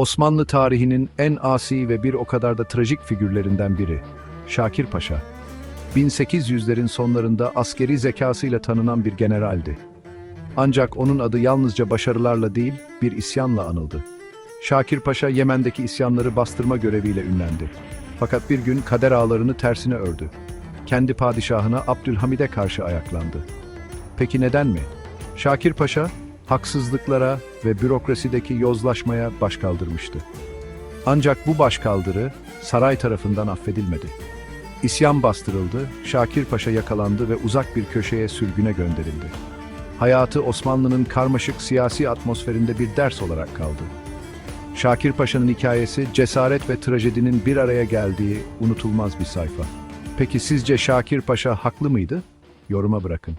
Osmanlı tarihinin en asi ve bir o kadar da trajik figürlerinden biri, Şakir Paşa. 1800'lerin sonlarında askeri zekasıyla tanınan bir generaldi. Ancak onun adı yalnızca başarılarla değil, bir isyanla anıldı. Şakir Paşa Yemen'deki isyanları bastırma göreviyle ünlendi. Fakat bir gün kader ağlarını tersine ördü. Kendi padişahına Abdülhamid'e karşı ayaklandı. Peki neden mi? Şakir Paşa, haksızlıklara ve bürokrasideki yozlaşmaya başkaldırmıştı. Ancak bu başkaldırı saray tarafından affedilmedi. İsyan bastırıldı, Şakir Paşa yakalandı ve uzak bir köşeye sürgüne gönderildi. Hayatı Osmanlı'nın karmaşık siyasi atmosferinde bir ders olarak kaldı. Şakir Paşa'nın hikayesi cesaret ve trajedinin bir araya geldiği unutulmaz bir sayfa. Peki sizce Şakir Paşa haklı mıydı? Yoruma bırakın.